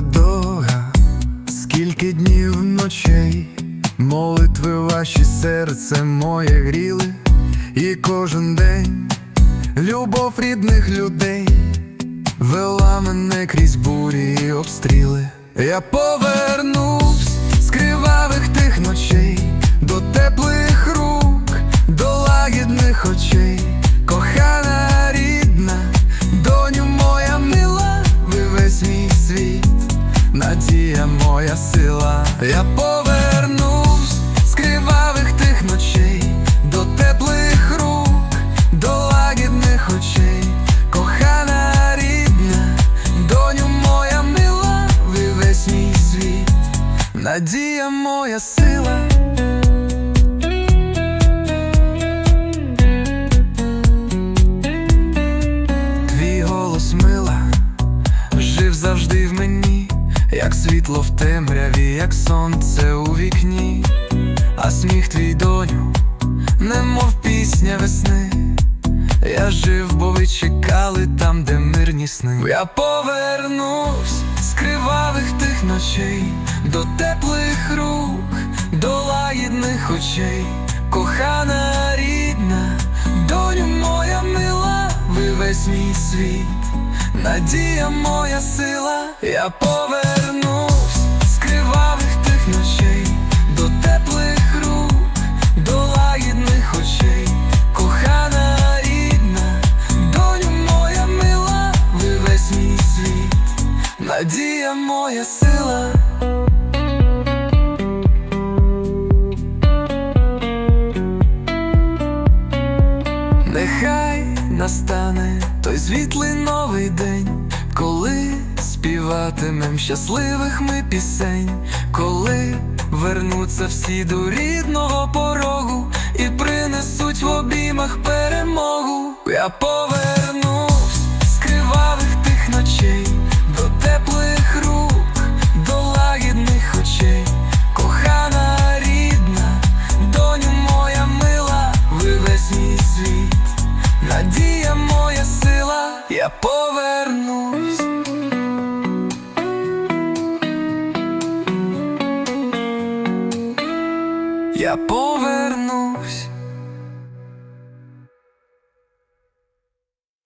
довга, скільки днів ночей, молитви ваші серце моє гріли, і кожен день любов рідних людей вела мене крізь бурі і обстріли. Я повернусь з кривавих тих ночей до теплих. Сила. Я повернусь з кривавих тих ночей до теплих рук, до лагідних очей, кохана рідна, доню моя мила, ви весь світ, надія моя сила. Світло в темряві, як сонце у вікні, а сміх твій доню, немов пісня весни. Я жив, бо ви чекали там, де мирні сни. Я повернусь з кривавих тих ночей, до теплих рук, до лагідних очей, кохана рідна, доню моя мила, ви весь мій світ, надія моя сила, я повернусь сила. Нехай настане той світлий новий день, коли співатимем щасливих ми пісень, коли вернуться всі до рідного порогу і принесуть в обіймах перемогу. Я я повернусь. Я повернусь.